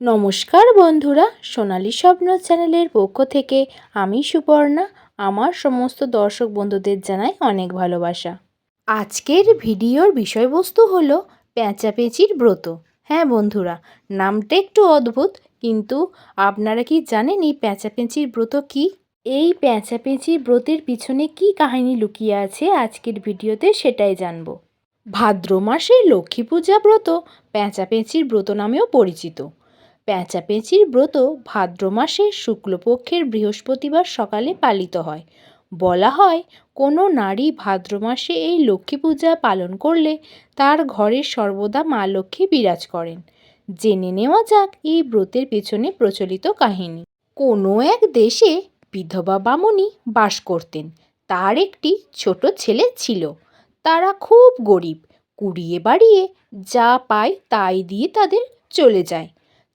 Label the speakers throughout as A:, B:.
A: নমস্কার বন্ধুরা, সোনালী স্বপ্ন চ্যানেলের পক্ষ থেকে আমি সুপর্ণা, আমার সমস্ত দর্শক বন্ধুদের জানাই অনেক ভালোবাসা। আজকের ভিডিওর বিষয়বস্তু হলো পেঁচাপেঁচির ব্রত। হ্যাঁ বন্ধুরা, নামটা একটু অদ্ভুত, কিন্তু আপনারা কি জানেন এই পেঁচাপেঁচির ব্রত কি? এই পেঁচাপেঁচির ব্রতের পিছনে কি কাহিনী লুকিয়ে আছে আজকের ভিডিওতে সেটাই জানব। ভাদ্র মাসে লক্ষ্মী পূজা ব্রত পেঁচাপেঁচির ব্রত নামেও পরিচিত। পেঁচাপেঁচির ব্রত ভাদ্র মাসের শুক্লপক্ষের বৃহস্পতিবার সকালে পালিত হয়। বলা হয়, কোনো নারী ভাদ্র মাসে এই লক্ষ্মী পূজা পালন করলে তার ঘরে সর্বদা মা লক্ষ্মী বিরাজ করেন। জেনে নেওয়া যাক এই ব্রতের পেছনে প্রচলিত কাহিনী। কোনো এক দেশে বিধবা বামুনি বাস করতেন। তার একটি ছোট ছেলে ছিল। তারা খুব গরিব। কুড়িয়ে বাড়িয়ে যা পায় তাই দিয়ে তাদের চলে যায়।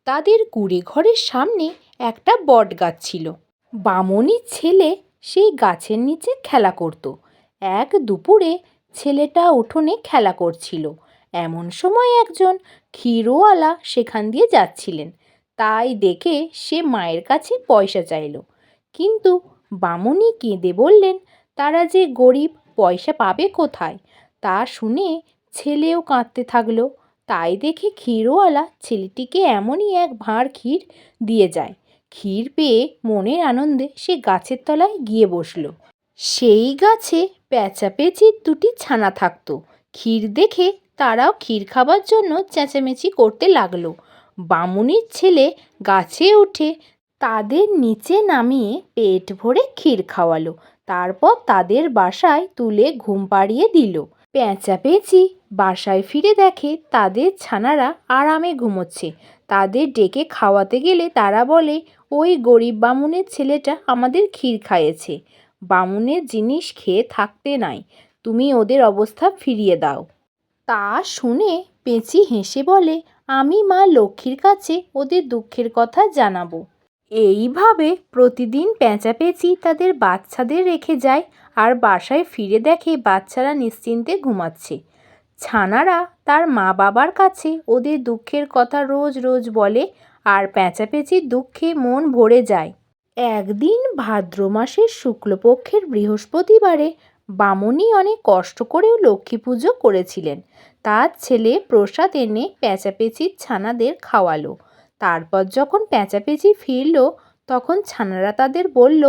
A: তাদের কুড়ে ঘরের সামনে একটা বট গাছ ছিল। বামনির ছেলে সেই গাছের নিচে খেলা করত। এক দুপুরে ছেলেটা উঠোনে খেলা করছিল। এমন সময় একজন ক্ষীরওয়ালা সেখান দিয়ে যাচ্ছিলেন। তাই দেখে সে মায়ের কাছে পয়সা চাইল। কিন্তু বামুনি কেঁদে বললেন, তারা যে গরিব, পয়সা পাবে কোথায়? তা শুনে ছেলেও কাঁদতে থাকল। তাই দেখে ক্ষীরওয়ালা ছেলেটিকে এমনই এক ভাঁড় ক্ষীর দিয়ে যায়। ক্ষীর পেয়ে মনের আনন্দে সে গাছের তলায় গিয়ে বসল। সেই গাছে পেঁচাপেচির দুটি ছানা থাকতো। ক্ষীর দেখে তারাও ক্ষীর খাবার জন্য চেঁচামেচি করতে লাগল। বামুনির ছেলে গাছে উঠে তাদের নিচে নামিয়ে পেট ভরে ক্ষীর খাওয়ালো। তারপর তাদের বাসায় তুলে ঘুম পাড়িয়ে দিল। পেঁচাপেচি বাসায় ফিরে দেখে তাদের ছানারা আরামে ঘুমোচ্ছে। তাদের ডেকে খাওয়াতে গেলে তারা বলে, ওই গরিব বামুনের ছেলেটা আমাদের ক্ষীর খাইয়েছে। বামুনের জিনিস খেয়ে থাকতে নাই। তুমি ওদের অবস্থা ফিরিয়ে দাও। তা শুনে পেঁচি হেসে বলে, আমি মা লক্ষ্মীর কাছে ওদের দুঃখের কথা জানাব। এইভাবে প্রতিদিন পেঁচাপেচি তাদের বাচ্চাদের রেখে যায় আর বাসায় ফিরে দেখে বাচ্চারা নিশ্চিন্তে ঘুমাচ্ছে। ছানারা তার মা বাবার কাছে ওদের দুঃখের কথা রোজ রোজ বলে আর পেঁচাপেচির দুঃখে মন ভরে যায়। একদিন ভাদ্র মাসের শুক্লপক্ষের বৃহস্পতিবারে বামুনি অনেক কষ্ট করেও লক্ষ্মী পুজো করেছিলেন। তার ছেলে প্রসাদ এনে পেঁচাপেচির ছানাদের খাওয়ালো। তারপর যখন পেঁচাপেচি ফিরল, তখন ছানারা তাদের বলল,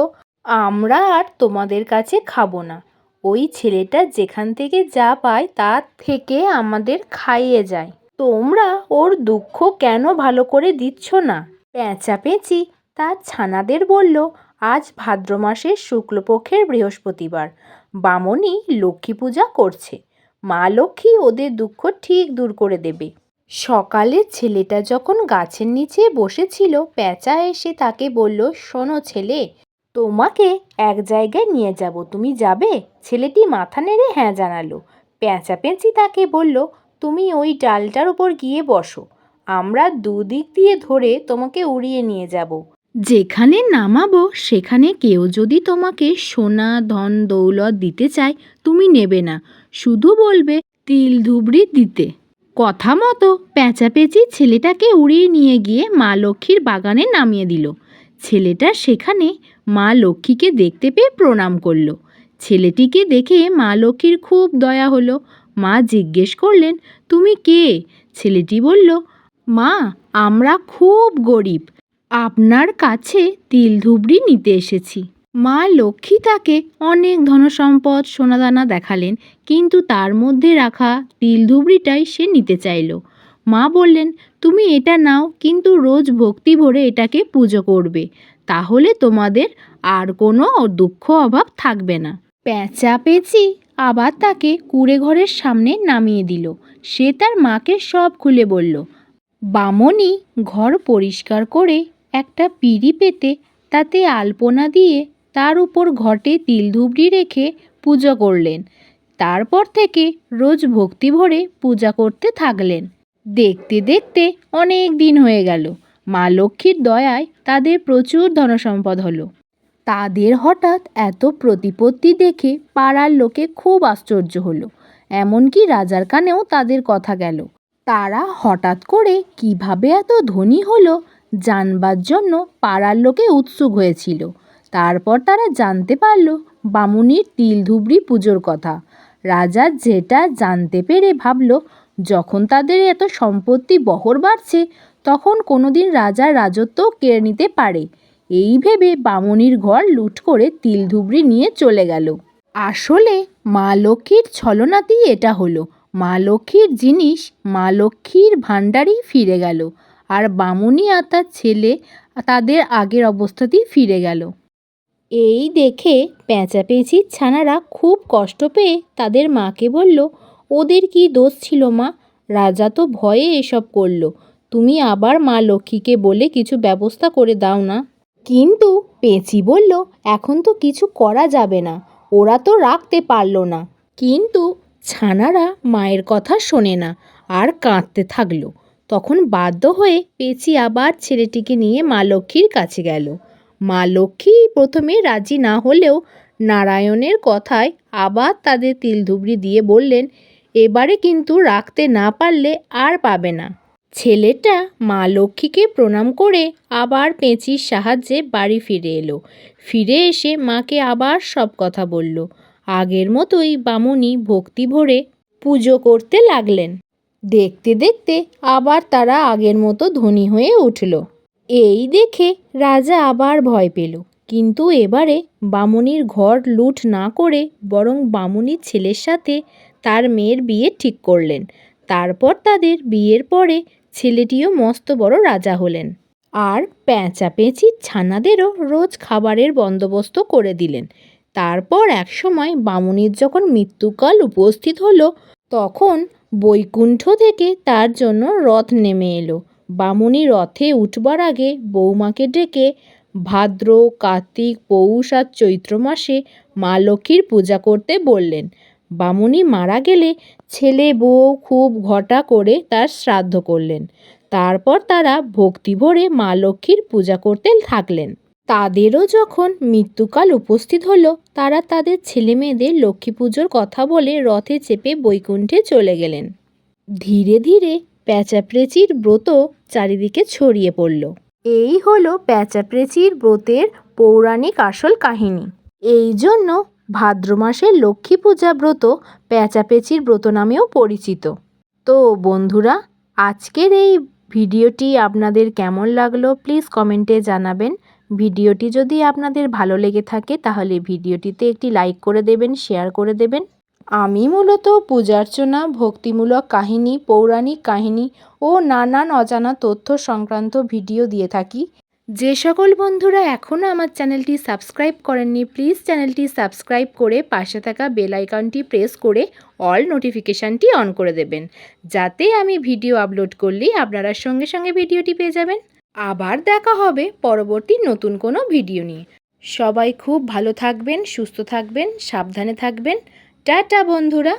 A: আমরা আর তোমাদের কাছে খাব না। ওই ছেলেটা যেখান থেকে যা পায় তার থেকে আমাদের খাইয়ে যায়। তোমরা ওর দুঃখ কেন ভালো করে দিচ্ছ না? পেঁচাপেচি তার ছানাদের বলল, আজ ভাদ্র মাসের শুক্লপক্ষের বৃহস্পতিবার। বামনি লক্ষ্মী পূজা করছে। মা লক্ষ্মী ওদের দুঃখ ঠিক দূর করে দেবে। সকালে ছেলেটা যখন গাছের নিচে বসেছিল, পেঁচা এসে তাকে বলল, শোনো ছেলে তোমাকে এক জায়গায় নিয়ে যাব, তুমি যাবে? ছেলেটি মাথা নেড়ে হ্যাঁ জানালো। পেঁচা পেঁচি তাকে বলল, তুমি ওই ডালটার উপর গিয়ে বসো। আমরা দুদিক দিয়ে ধরে তোমাকে উড়িয়ে নিয়ে যাব। যেখানে নামাবো, সেখানে কেউ যদি তোমাকে সোনা, ধন, দৌলত দিতে চায়, তুমি নেবে না। শুধু বলবে, তিল ধুবড়ি দিতে। কথা মতো পেঁচাপেচি ছেলেটাকে উড়িয়ে নিয়ে গিয়ে মা লক্ষ্মীর বাগানে নামিয়ে দিল। ছেলেটা সেখানে মা লক্ষ্মীকে দেখতে পেয়ে প্রণাম করল। ছেলেটিকে দেখে মা লক্ষ্মীর খুব দয়া হলো। মা জিজ্ঞেস করলেন, তুমি কে? ছেলেটি বলল, মা, আমরা খুব গরিব। আপনার কাছে তিল ধুবড়ি নিতে এসেছি। মা লক্ষ্মী তাকে অনেক ধনসম্পদ, সোনাদানা দেখালেন, কিন্তু তার মধ্যে রাখা তিল ধুবড়িটাই সে নিতে চাইল। মা বললেন, তুমি এটা নাও, কিন্তু রোজ ভক্তি ভরে এটাকে পুজো করবে। তাহলে তোমাদের আর কোনো দুঃখ অভাব থাকবে না। প্যাঁচা পেঁচি আবার তাকে কুড়ে ঘরের সামনে নামিয়ে দিল। সে তার মাকে সব খুলে বলল, বামনি ঘর পরিষ্কার করে একটা পিঁড়ি পেতে তাতে আলপনা দিয়ে তার উপর ঘটে তিল ধুবড়ি রেখে পুজো করলেন। তারপর থেকে রোজ ভক্তি ভরে পূজা করতে থাকলেন। দেখতে দেখতে অনেক দিন হয়ে গেল। মা লক্ষ্মীর দয়ায় তাদের প্রচুর ধনসম্পদ হলো। তাদের হঠাৎ এত প্রতিপত্তি দেখে পাড়ার লোকে খুব আশ্চর্য হলো। এমনকি রাজার কানেও তাদের কথা গেল। তারা হঠাৎ করে কীভাবে এত ধনী হলো জানবার জন্য পাড়ার লোকে উৎসুক হয়েছিল। তারপর তারা জানতে পারল বামুনির তিল ধুবড়ি পুজোর কথা। রাজা যেটা জানতে পেরে ভাবল, যখন তাদের এত সম্পত্তি বহর বাড়ছে তখন কোনোদিন রাজার রাজত্ব কেড়ে নিতে পারে। এই ভেবে বামুনির ঘর লুট করে তিল ধুবড়ি নিয়ে চলে গেল। আসলে মা লক্ষ্মীর ছলনাতেই এটা হলো। মা লক্ষ্মীর জিনিস, মা লক্ষ্মীর ভাণ্ডারেই ফিরে গেল। আর বামুনি আর তার ছেলে তাদের আগের অবস্থাতেই ফিরে গেল। এই দেখে পেঁচাপেঁচির ছানারা খুব কষ্ট পেয়ে তাদের মাকে বলল, ওদের কি দোষ ছিল মা? রাজা তো ভয়ে এসব করল। তুমি আবার মা লক্ষ্মীকে বলে কিছু ব্যবস্থা করে দাও না। কিন্তু পেঁচি বলল, এখন তো কিছু করা যাবে না, ওরা তো রাখতে পারল না। কিন্তু ছানারা মায়ের কথা শোনে না আর কাঁদতে থাকল। তখন বাধ্য হয়ে পেঁচি আবার ছেলেটিকে নিয়ে মা লক্ষ্মীর কাছে গেল। মা লক্ষ্মী প্রথমে রাজি না হলেও নারায়ণের কথায় আবার তাদের তিলধুবড়ি দিয়ে বললেন, এবারে কিন্তু রাখতে না পারলে আর পাবে না। ছেলেটা মা লক্ষ্মীকে প্রণাম করে আবার পেঁচির সাহায্যে বাড়ি ফিরে এলো। ফিরে এসে মাকে আবার সব কথা বলল। আগের মতোই বামুনি ভক্তি ভরে পুজো করতে লাগলেন। দেখতে দেখতে আবার তারা আগের মতো ধনী হয়ে উঠল। এই দেখে রাজা আবার ভয় পেল। কিন্তু এবারে বামুনির ঘর লুট না করে বরং বামুনির ছেলের সাথে তার মেয়ের বিয়ে ঠিক করলেন। তারপর তাদের বিয়ের পরে ছেলেটিও মস্ত বড় রাজা হলেন। আর প্যাঁচা পেঁচির ছানাদেরও রোজ খাবারের বন্দোবস্ত করে দিলেন। তারপর একসময় বামুনির যখন মৃত্যুকাল উপস্থিত হলো, তখন বৈকুণ্ঠ থেকে তার জন্য রথ নেমে এলো। বামুনি রথে উঠবার আগে বৌমাকে ডেকে ভাদ্র, কার্তিক, পৌষ আর চৈত্র মাসে মা লক্ষ্মীর পূজা করতে বললেন। বামুনি মারা গেলে ছেলে, বউ খুব ঘটা করে তার শ্রাদ্ধ করলেন। তারপর তারা ভক্তি ভরে মা লক্ষ্মীর পূজা করতে থাকলেন। তাদেরও যখন মৃত্যুকাল উপস্থিত হলো, তারা তাদের ছেলে মেয়েদের লক্ষ্মী পুজোর কথা বলে রথে চেপে বৈকুণ্ঠে চলে গেলেন। ধীরে ধীরে প্যাঁচাপ্রেচির ব্রত চারিদিকে ছড়িয়ে পড়ল। এই হলো প্যাঁচাপ্রেচির ব্রতের পৌরাণিক আসল কাহিনী। এই জন্য ভাদ্র মাসের লক্ষ্মী পূজা ব্রত প্যাঁচাপেচির ব্রত নামেও পরিচিত। তো বন্ধুরা, আজকের এই ভিডিওটি আপনাদের কেমন লাগল প্লিজ কমেন্টে জানাবেন। ভিডিওটি যদি আপনাদের ভালো লেগে থাকে তাহলে ভিডিওটিতে একটি লাইক করে দেবেন, শেয়ার করে দেবেন। আমি মূলত পূজার্চনা, ভক্তিমূলক কাহিনী, পৌরাণিক কাহিনী ও নানান অজানা তথ্য সংক্রান্ত ভিডিও দিয়ে থাকি। যে সকল বন্ধুরা এখনও আমার চ্যানেলটি সাবস্ক্রাইব করেননি, প্লিজ চ্যানেলটি সাবস্ক্রাইব করে পাশে থাকা বেল আইকনটি প্রেস করে অল নোটিফিকেশানটি অন করে দেবেন, যাতে আমি ভিডিও আপলোড করলেই আপনারা সঙ্গে সঙ্গে ভিডিওটি পেয়ে যাবেন। আবার দেখা হবে পরবর্তী নতুন কোনো ভিডিও নিয়ে। সবাই খুব ভালো থাকবেন, সুস্থ থাকবেন, সাবধানে থাকবেন। টাটা বন্ধুরা।